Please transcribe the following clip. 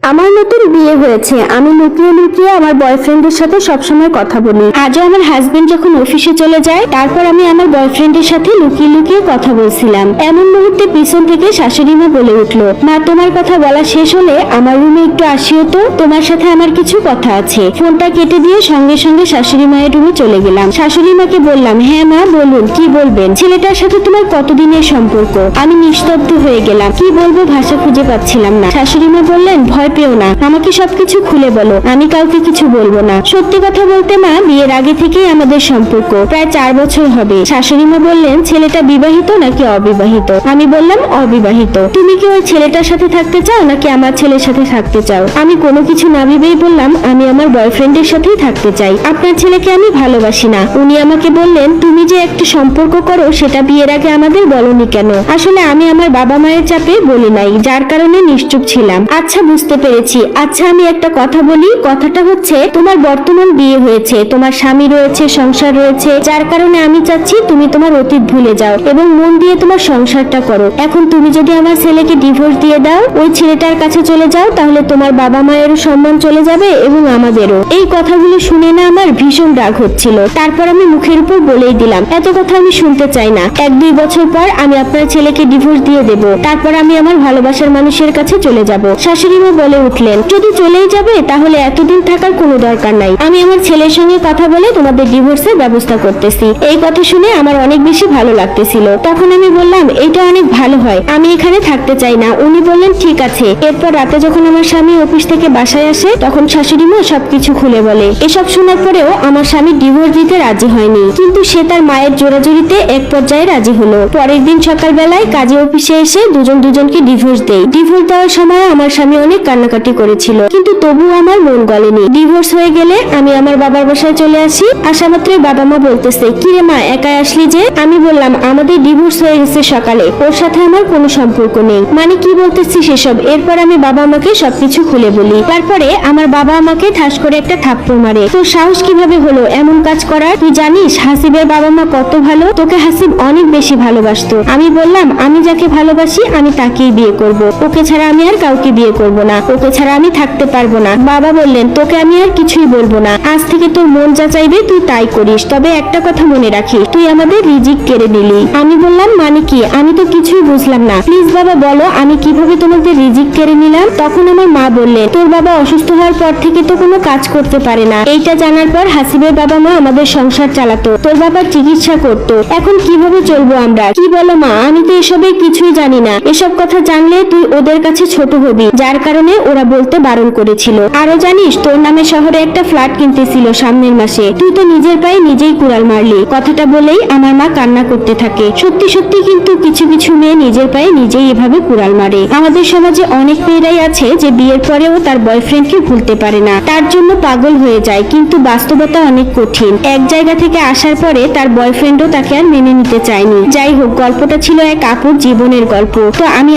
আমার নতুন বিয়ে হয়েছে। আমি লুকিয়ে লুকিয়ে আমার বয়ফ্রেন্ডের সাথে সবসময় কথা বলি। আজও আমার হাজবেন্ড যখন অফিসে চলে যায়, তারপর আমি আমার বয়ফ্রেন্ডের সাথে লুকিয়ে লুকিয়ে কথা বলছিলাম। এমন মুহূর্তে পিছন থেকে শাশুড়ি মা বলে উঠল, মা, তোমার কথা বলা শেষ হলে আমার রুমে একটু আসিও তো, তোমার সাথে আমার কিছু কথা আছে। ফোনটা কেটে দিয়ে সঙ্গে সঙ্গে শাশুড়ি মায়ের রুমে চলে গেলাম। শাশুড়ি মাকে বললাম হ্যাঁ মা, বলুন, কি বলবেন? ছেলেটার সাথে তোমার কতদিনের সম্পর্ক? আমি নিস্তব্ধ হয়ে গেলাম। কি বলব ভাষা খুঁজে পাচ্ছিলাম না। শাশুড়ি মা বললেন ভয় পেও না। আমাকে সবকিছু খুলে বলো। আমি কাউকে কিছু বলব না। সত্যি কথা বলতে মা, বিয়ের আগে থেকেই আমাদের সম্পর্ক। প্রায় চার বছর হবে। শাশুড়ি মা বললেন, ছেলেটা বিবাহিত নাকি অবিবাহিত? আমি বললাম, অবিবাহিত। তুমি কি ওই ছেলেটার সাথে থাকতে চাও, নাকি আমার ছেলের সাথে থাকতে চাও? আমি কোনো কিছু না ভেবেই বললাম, আমি আমার বয়ফ্রেন্ডের সাথেই থাকতে চাই। আপনার ছেলেকে আমি ভালোবাসি না। উনি আমাকে বললেন, তুমি যে একটা সম্পর্ক করো, সেটা বিয়ের আগে আমাদের বলনি কেন? আসলে আমি আমার বাবা মায়ের চাপে বলি নাই, যার কারণে নিশ্চুপ ছিলাম। আচ্ছা বুঝতে পেরেছি। আচ্ছা আমি একটা কথা বলি। কথাটা হচ্ছে, তোমার বর্তমান বিয়ে হয়েছে, তোমার স্বামী রয়েছে, সংসার রয়েছে, যার কারণে আমি চাচ্ছি তুমি তোমার অতীত ভুলে যাও এবং মন দিয়ে তোমার সংসারটা করো। এখন তুমি যদি আমার ছেলেকে ডিভোর্স দিয়ে দাও, ওই ছেলেটার কাছে চলে যাও, তাহলে তোমার বাবা মায়েরও সম্মান চলে যাবে এবং আমাদেরও। এই কথাগুলো শুনে না আমার ভীষণ রাগ হচ্ছিল। তারপর আমি মুখের উপর বলেই দিলাম, এত কথা আমি শুনতে চাই না। এক দুই বছর পর আমি আপনার ছেলেকে ডিভোর্স দিয়ে দেব। তারপর আমি আমার ভালোবাসার মানুষের কাছে চলে যাব। শাশুড়ি মা বলে উঠলেন, যদি চলেই যাবে, তাহলে এতদিন থাকার কোনো দরকার নাই। আমি আমার ছেলের সঙ্গে কথা বলে তোমাদের ডিভোর্সের ব্যবস্থা করতেছি। এই কথা শুনে আমার অনেক বেশি ভালো লাগতেছিল। তখন আমি বললাম এটা অনেক ভালো হয়। আমি এখানে থাকতে চাই না। উনি বললেন, ঠিক আছে। এরপর রাতে যখন আমার স্বামী অফিস থেকে বাসায় আসে, তখন শাশুড়ি মা সবকিছু খুলে বলে। এসব শোনার পরেও আমার স্বামী ডিভোর্স দিতে রাজি হয়নি। কিন্তু সে তার মায়ের জোরাজুরিতে এক পর্যায়ে রাজি হলো। পরের দিন সকালবেলায় কাজে অফিসে এসে দুজন দুজনকে ডিভোর্স দেয়। ডিভোর্স দেওয়ার সময় আমার স্বামী অনেক কান্নাকাটি করেছিল। কিন্তু তবু আমার মন গলেনি। ডিভোর্স হয়ে গেলে আমি আমার বাবার বাসায় চলে আসি। আসা মাত্রই বাবা মা বলতেছে, কিরে মা, একাই আসলি যে? আমি বললাম, আমাদের ডিভোর্স হয়ে গেছে সকালে। ওর সাথে আমার কোনো সম্পর্ক নেই। মানে কি বলতেছি সেসব এরপর আমি বাবা আমাকে সবকিছু খুলে বলি। তারপরে আমার বাবা আমাকে ঠাস করে একটা থাপ্পড় মারে। তোর সাহস কীভাবে হলো? এমন কাজ করার? তুই জানিস, হাসিবের বাবা মা কত ভালো? তোকে হাসিব অনেক বেশি ভালোবাসতো। আমি বললাম, আমি যাকে ভালোবাসি, আমি তাকেই বিয়ে করব। ওকে ছাড়া আমি আর কাউকে বিয়ে করব না। ওকে ছাড়া আমি থাকতে পারব না। বাবা বললেন, তোকে আমি আর কিছুই বলব না। আজ থেকে তোর মন যা চাইবে তুই তাই করিস। তবে একটা কথা মনে রাখিস, তুই আমাদের রিজিক কেড়ে নিলি। আমি বললাম মানে কি? আমি তো কিছুই বুঝলাম না। প্লিজ বাবা, বলো, আমি কীভাবে তোমাদের রিজিক কেড়ে নিলাম? তখন আমার মা বললেন, তোর বাবা অসুস্থ হওয়ার পর থেকে তো কোনো কাজ করতে পারে না। এইটা জানার পর হাসিবের বাবা মা আমাদের সংসার চালাতো। তোর বাবা চিকিৎসা করতো। এখন কীভাবে চলবো আমরা? কি বলো মা? আমি তো এসবে কিছুই জানি না। এসব কথা জানলে তুই ওদের কাছে ছোট হবি। যার কারণে ওরা বলতে বারণ করেছিল। আরও জানিস, তোর নামে শহরে একটা ফ্ল্যাট কিনতেছিল সামনের মাসে। তুই তো নিজের পায়ে নিজেই কুড়াল মারলি। কথাটা বলেই আমার মা কান্না করতে থাকে। সত্যি সত্যি কিন্তু কিছু কিছু মেয়ে নিজের পায়ে নিজেই এভাবে কুড়াল মারে। আমাদের সমাজে অনেক মেয়েরাই আছে যে বিয়ের পরেও তার বয়ফ্রেন্ডকে ভুলতে পারে না। তার জন্য পাগল হয়ে যায়, কিন্তু বাস্তবতা অনেক কঠিন। এক জায়গা থেকে আসার পরে তার বয়ফ্রেন্ডও তাকে আর মেনে নিতে চায়নি। যাই হোক, গল্পটা ছিল এক আপুর জীবনের গল্প। তো আমি